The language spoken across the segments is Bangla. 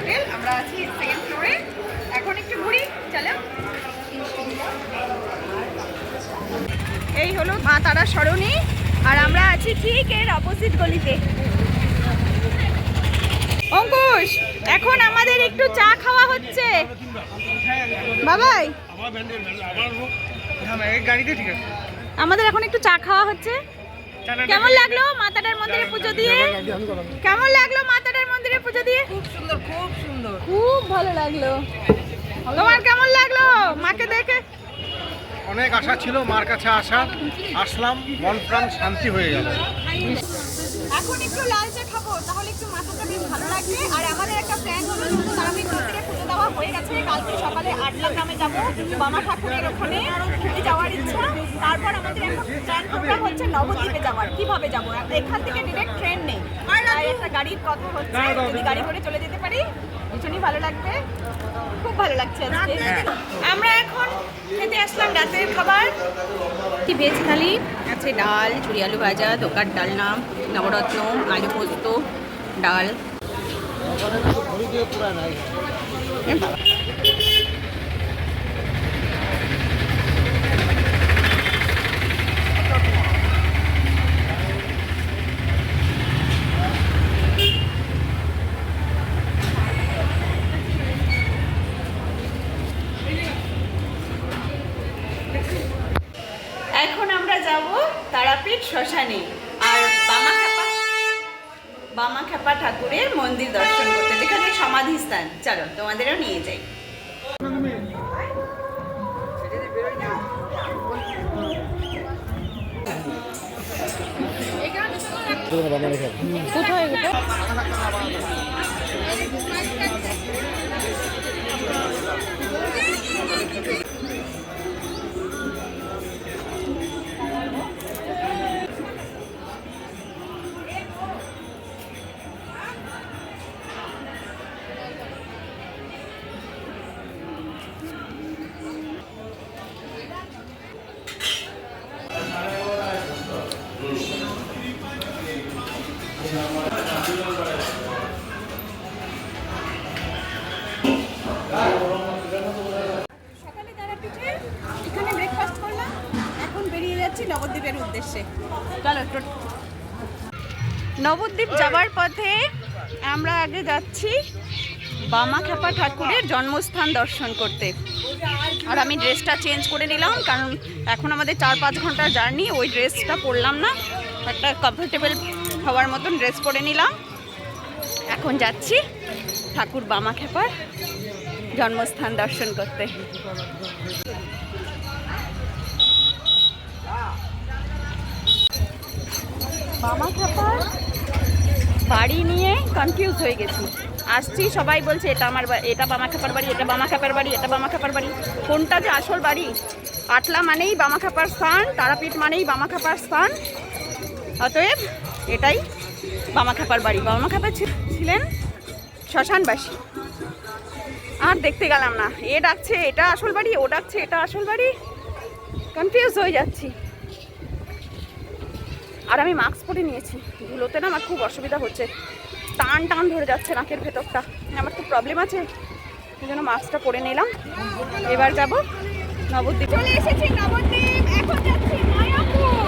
হোটেল, আমরা আছি সেকেন্ড ফ্লোরে এখন একটু ঘুরি, চলো। এই হলো মা তারা সরণী, আর আমরা আছি ঠিক এর অপোজিট গলিতে। অঙ্কুশ, এখন আমাদের একটু চা খাওয়া হচ্ছে। বাবাই। আমাদের এখন একটু চা খাওয়া হচ্ছে। কেমন লাগল মাতাটার মন্দিরে পুজো দিয়ে? কেমন লাগল মাতাটার লাগল? তোমার কেমন লাগল? মাকে দেখে? অনেক আশা ছিল মার কাছে আসা। আসলাম মন প্রাণ শান্তি হয়ে গেল। এখন একটু লাল চা খাব তাহলে একটু মাথাটা বেশ ভালো লাগবে। আর আমাদের একটা প্ল্যান হলো যেহেতু তারাপীঠ মন্দিরে পুজো দেওয়া হয়ে গেছে। কালকে সকালে আটলা গ্রামে যাব বামা ঠাকুরের ওখানে ঘুরতে যাওয়ার ইচ্ছা। তারপর আমাদের এখন প্ল্যান প্রোগ্রাম হচ্ছে নবদ্বীপে যাওয়ার কীভাবে যাব? এখান থেকে ডিরেক্ট ট্রেন নেই। একটা গাড়ির কথা হচ্ছে যদি গাড়ি করে চলে যেতে পারি। ভীষণই ভালো লাগবে। খুব ভালো লাগছে আজকে। আমরা এখন খেতে আসলাম রাতের খাবার। কি ভেজ থালি? আছে ডাল চুরি আলু ভাজা দোকার ডালনা নবরত্ন আলু পোস্ত ডাল এখন আমরা যাব তারাপীঠ বামা আর বামা খ্যাপা ঠাকুরের মন্দির দর্শন করতে। যেখানে সমাধিস্থান চলো, তোমাদেরও নিয়ে যাই। কোথায়? যাচ্ছি নবদ্বীপের উদ্দেশ্যে। চলো নবদ্বীপ যাওয়ার পথে আমরা আগে যাচ্ছি বামাখ্যাপা ঠাকুরের জন্মস্থান দর্শন করতে। আর আমি ড্রেসটা চেঞ্জ করে নিলাম, কারণ এখন আমাদের চার পাঁচ ঘণ্টার জার্নি, ওই ড্রেসটা পরলাম না। একটা কমফোর্টেবল হওয়ার মতন ড্রেস পরে নিলাম। এখন যাচ্ছি ঠাকুর বামাখ্যাপার জন্মস্থান দর্শন করতে। মামা খাপার বাড়ি নিয়ে কনফিউজ হয়ে গেছি। আসছি, সবাই বলছে, এটা আমার এটা বামা খাপার বাড়ি, এটা বামা খাপার বাড়ি, এটা বামা খাপার বাড়ি। কোনটা যে আসল বাড়ি? আটলা মানেই বামা খাপার স্থান, তারাপীঠ মানেই বামা খাপার স্থান। অতএব, এটাই বামা খাপার বাড়ি। বামা খাপা ছি- ছিলেন শ্মশানবাসী। আর দেখতে গেলাম না। এ ডাকছে, এটা আসল বাড়ি, ও ডাকছে, এটা আসল বাড়ি। কনফিউজ হয়ে যাচ্ছি। আর আমি মাস্ক পরে নিয়েছি। ধুলোতে না আমার খুব অসুবিধা হচ্ছে। টান টান ধরে যাচ্ছে নাকের ভেতরটা। আমার খুব প্রবলেম আছে। সেই জন্য মাস্কটা পরে নিলাম। এবার যাব নবদ্বীপ। চলে এসেছি নবদ্বীপ। এখন যাচ্ছি মায়াপুর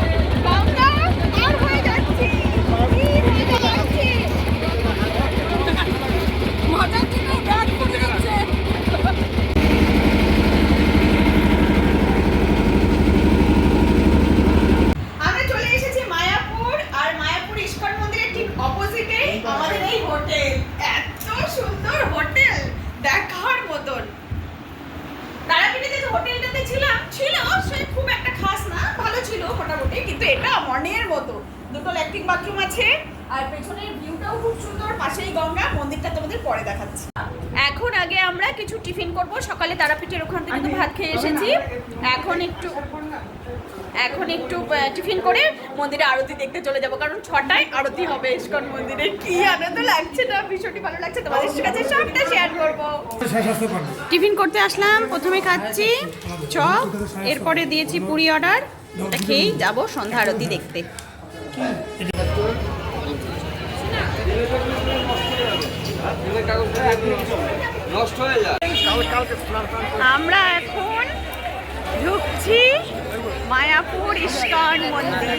গঙ্গা আর হয়ে যাচ্ছি কি মজা লাগছে মজার জন্য ব্যাগ পড়ে যাচ্ছে আমরা চলে এসেছি মায়াপুর আর মায়াপুর ইস্কন মন্দিরের ঠিক অপোজিটে আমাদের এই হোটেল এত সুন্দর হোটেল দেখার মতন তারাপীঠে যে হোটেলটাতে ছিলাম ছিল সে খুব একটা খাস না ভালো ছিল মোটামুটি কিন্তু এটা মনের মতো দুটো ল্যাট্রিন বাথরুম আছে। আর পেছনের ভিউটাও খুব সুন্দর, পাশেই গঙ্গা, মন্দিরটা তোমাদের পরে দেখাচ্ছি। এখন আগে আমরা কিছু টিফিন করব, সকালে তারাপীঠের ওখান থেকে ভাত খেয়ে এসেছি। এখন একটু এখন একটু টিফিন করে মন্দিরে আরতি দেখতে চলে যাব, কারণ ছটায় আরতি হবে ইস্কন মন্দিরে। কি আনন্দ লাগছে না, ভীষণই ভালো লাগছে। তোমাদের কাছে সবটা শেয়ার করব। টিফিন করতে আসলাম, প্রথমে খাচ্ছি চপ এরপরে দিয়েছি পুরি অর্ডার খেয়েই যাব সন্ধ্যা আরতি দেখতে। আমরা এখন ঢুকছি মায়াপুর ইস্কন মন্দির।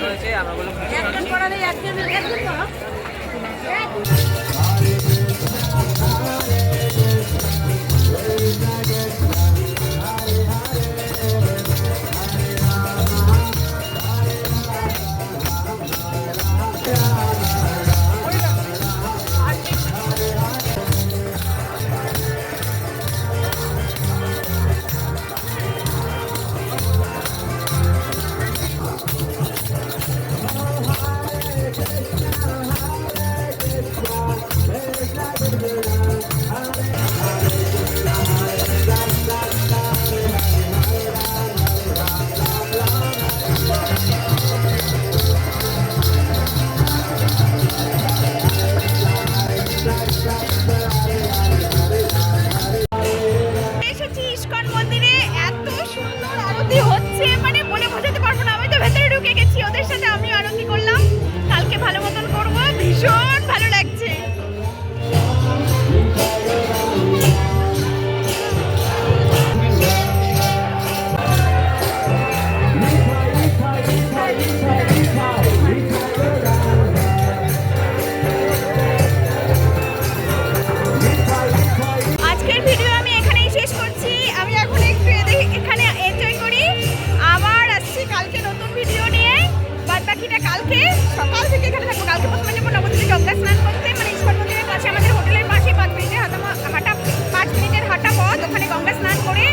বাকিটা কালকে, সকাল থেকে এখানে থাকব। কালকে প্রথমে যাব নবদ্বীপে গঙ্গা স্নান করতে। মানে ইস্কন মন্দিরের পাশে আমাদের হোটেলের পাশে পাঁচ মিনিটের হাঁটা হাঁটা পাঁচ মিনিটের হাঁটা পথ। ওখানে গঙ্গা স্নান করে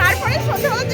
তারপরে সন্ধ্যা হওয়ার